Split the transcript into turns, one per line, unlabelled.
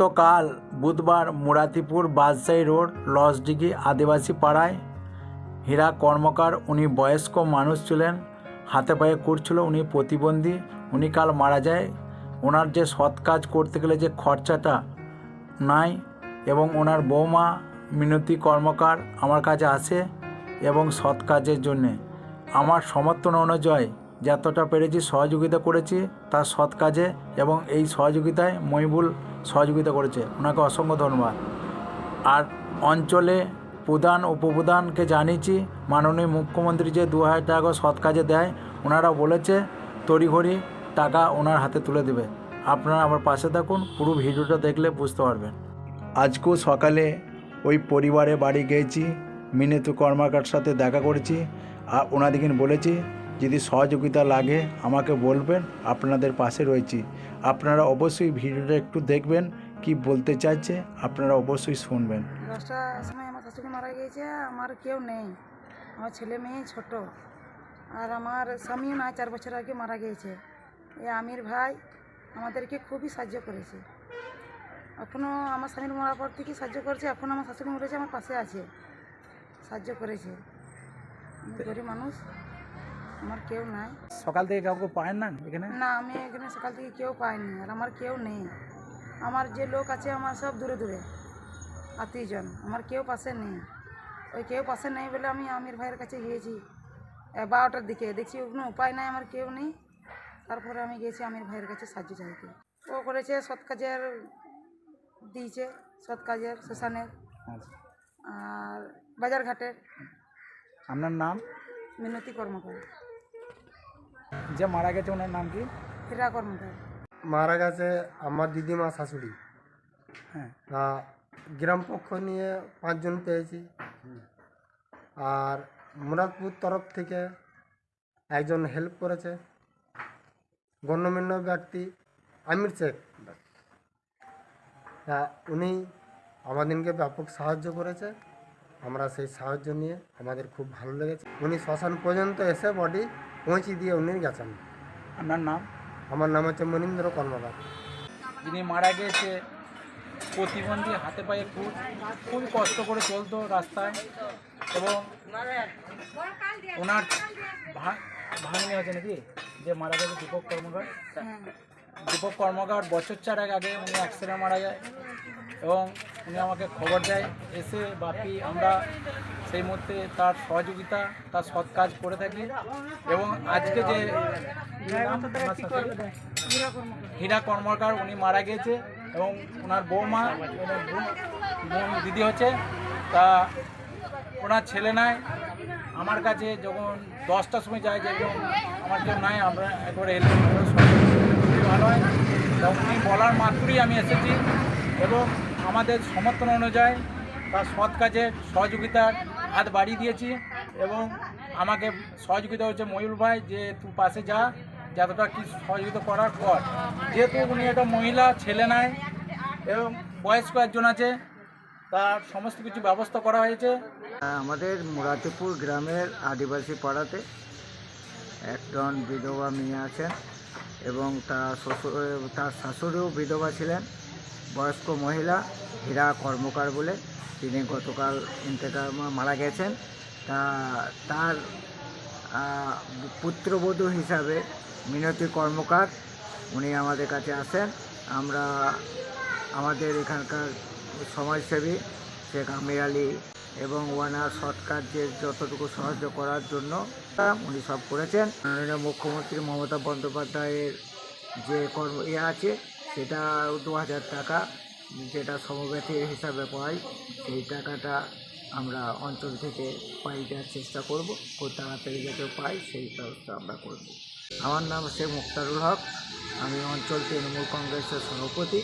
গতকাল বুধবার মুরাতিপুর বাদশাহী রোড লসডিগি আদিবাসী পাড়ায় হীরা কর্মকার, উনি বয়স্ক মানুষ ছিলেন। হাতে পায়ে করছিল উনি প্রতিবন্ধী, উনি কাল মারা যায়। ওনার যে সৎ কাজ করতে গেলে যে খরচাটা নাই এবং ওনার বৌমা মিনতি কর্মকার আমার কাছে আসে এবং সৎ কাজের জন্যে। আমার সমর্থন অনুযায়ী যতটা পেরেছি সহযোগিতা করেছি তার সৎ কাজে এবং এই সহযোগিতায় মহিবুল সহযোগিতা করেছে। ওনাকে অসংখ্য ধন্যবাদ। আর অঞ্চলে প্রধান, উপপ্রধানকে জানিয়েছি, মাননীয় মুখ্যমন্ত্রী যে দু হাজার টাকা সৎ কাজে দেয়, ওনারা বলেছে, তড়িঘড়ি টাকা ওনার হাতে তুলে দেবে। আপনারা আমার পাশে থাকুন, পুরো ভিডিওটা দেখলে বুঝতে পারবেন। আজকেও সকালে ওই পরিবারে বাড়ি গিয়েছি, মিনেতু কর্মাকার সাথে দেখা করেছি, আর ওনাদেরকে বলেছি যদি সহযোগিতা লাগে, আমাকে বলবেন, আপনাদের পাশে রয়েছি। আপনারা অবশ্যই ভিডিওটা একটু দেখবেন, কি বলতে চাইছে, আপনারা অবশ্যই শুনবেন।
দশটার সময় আমার শাশুড়ি মারা গিয়েছে, আমার কেউ নেই। আমার ছেলে মেয়ে ছোট। আর আমার স্বামীও নাই, চার বছর আগে মারা গিয়েছে। এ আমির ভাই আমাদেরকে খুবই সাহায্য করেছে। এখনও আমার স্বামীর মরার পর থেকে সাহায্য করেছে, এখন আমার শাশুড়ি মরেছে, আমার পাশে আছে। সাহায্য করেছে। গরিব মানুষ। আমার কেউ নাই।
সকাল থেকে কাউকে পায় না এখানে?
না আমি এখানে সকাল থেকে কেউ পাইনি আর আমার কেউ নেই। আমার যে লোক আছে আমার সব দূরে দূরে আত্মীয়জন। আমার কেউ পাশে নেই। ওই কেউ পাশে নেই বলে আমি আমির ভাইয়ের কাছে গিয়েছি। এ, বারোটার দিকে। দেখছি কোনো উপায় নাই আমার কেউ নেই। তারপরে আমি গিয়েছি আমির ভাইয়ের কাছে সাহায্য চাইতে। ও করেছে সৎ কাজের দিয়েছে সৎ কাজের শ্মশানের
আচ্ছা।
আর বাজারঘাটের।
আপনার নাম?
মিনতি কর্মকার।
যে মারা গেছে ওনার নাম কি?
হীরা কর্মকার
মারা গেছে আমার দিদিমা শাশুড়ি।
হ্যাঁ।
তা গ্রাম পক্ষ নিয়ে পাঁচজন পেয়েছি। আর মুরাদপুর তরফ থেকে একজন হেল্প করেছে। গণ্যমান্য ব্যক্তি আমির শেখ। তা উনি আমাদেরকে ব্যাপক সাহায্য করেছে। আমরা সেই সাহায্য নিয়ে আমাদের খুব ভালো লেগেছে। উনি শ্মশান পর্যন্ত এসে বডি পৌঁছে দিয়ে উনি গেছেন।
আপনার নাম?
আমার নাম হচ্ছে মনীন্দ্র কর্মকার
যিনি মারা গিয়েছে প্রতিবন্ধী হাতে পায়ে খুব খুব কষ্ট করে চলতো রাস্তায় এবং ওনার ভা- ভাগ্নি আছে নাকি? যে মারা গেছে দীপক কর্মকার?
হ্যাঁ।
দীপক কর্মকার বছর চারেক আগে উনি অ্যাক্সিডেন্ট মারা যায় এবং উনি আমাকে খবর দেয়। এসে বাপি, আমরা সেই মুহূর্তে তার সহযোগিতা, তার সৎ কাজ করে থাকি এবং আজকে যে হীরা কর্মকার উনি মারা গিয়েছে এবং ওনার বৌমা বোন দিদি হচ্ছে, তা ওনার ছেলে নাই। আমার কাছে যখন দশটার সময় যায় যে আমার কেউ নাই, আমরা একবারে এলে তা উনি বলার মাত্রই আমি এসেছি এবং আমাদের সমর্থন অনুযায়ী তার সৎ কাজে সহযোগিতার হাত বাড়িয়ে দিয়েছি এবং আমাকে সহযোগিতা হচ্ছে ময়ূর ভাই যে তুই পাশে যা যতটা কি সহযোগিতা করার পর। যেহেতু উনি একটা মহিলা, ছেলে নাই, এবং বয়স্ক একজন আছে, তার সমস্ত কিছু ব্যবস্থা করা হয়েছে।
আমাদের মুরাতিপুর গ্রামের আদিবাসী পাড়াতে একজন বিধবা মেয়ে আছেন। এবং তার শ্বশুর, তার শাশুড়িও বিধবা ছিলেন। বয়স্ক মহিলা হীরা কর্মকার বলে তিনি গতকাল ইন্তেকাল মারা গেছেন। তা, তার পুত্রবধূ হিসাবে মিনতি কর্মকার উনি আমাদের কাছে আসেন। আমরা, আমাদের এখানকার সমাজসেবী শেখ আমির আলী এবং ওনার সৎ কার্যের যতটুকু সাহায্য করার জন্য উনি সব করেছেন। মাননীয় মুখ্যমন্ত্রী মমতা বন্দ্যোপাধ্যায়ের যে কর্ম ইয়ে আছে, সেটা দু হাজার টাকা যেটা সমবেতের হিসাবে পাই, সেই টাকাটা আমরা অঞ্চল থেকে পাই দেওয়ার চেষ্টা করব। খুব তাড়াতাড়ি যাতে পাই, সেই ব্যবস্থা আমরা করব। আমার নাম শেখ মুক্তারুল হক। আমি অঞ্চল তৃণমূল কংগ্রেসের সভাপতি।